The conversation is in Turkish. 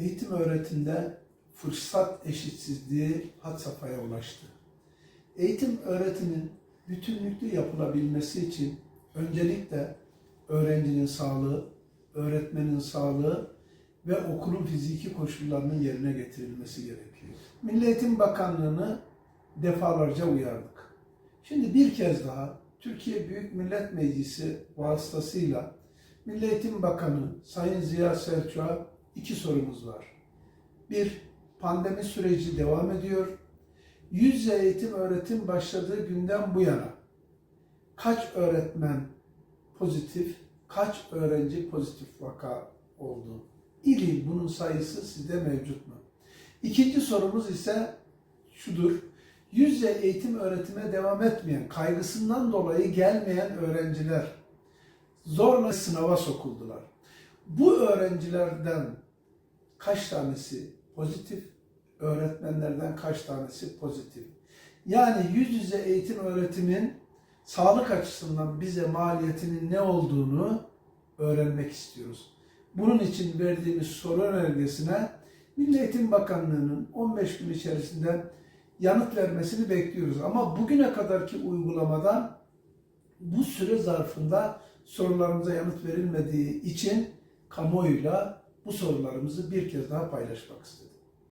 eğitim öğretimde fırsat eşitsizliği had safhaya ulaştı. Eğitim öğretimin bütünlüklü yapılabilmesi için öncelikle öğrencinin sağlığı, öğretmenin sağlığı ve okulun fiziki koşullarının yerine getirilmesi gerekiyor. Milli Eğitim Bakanlığı'nı defalarca uyardık. Şimdi bir kez daha Türkiye Büyük Millet Meclisi vasıtasıyla Milli Eğitim Bakanı Sayın Ziya Selçuk'a iki sorumuz var. Bir, pandemi süreci devam ediyor. Yüz yüze eğitim öğretim başladığı günden bu yana kaç öğretmen pozitif, kaç öğrenci pozitif vaka oldu? İl bunun sayısı sizde mevcut mu? İkinci sorumuz ise şudur. Yüz yüze eğitim öğretime devam etmeyen, kaygısından dolayı gelmeyen öğrenciler zorla sınava sokuldular. Bu öğrencilerden kaç tanesi pozitif, öğretmenlerden kaç tanesi pozitif? Yani yüz yüze eğitim öğretimin sağlık açısından bize maliyetinin ne olduğunu öğrenmek istiyoruz. Bunun için verdiğimiz soru önergesine Milli Eğitim Bakanlığı'nın 15 gün içerisinde yanıt vermesini bekliyoruz. Ama bugüne kadarki uygulamadan bu süre zarfında sorularımıza yanıt verilmediği için kamuoyuyla bu sorularımızı bir kez daha paylaşmak istiyoruz.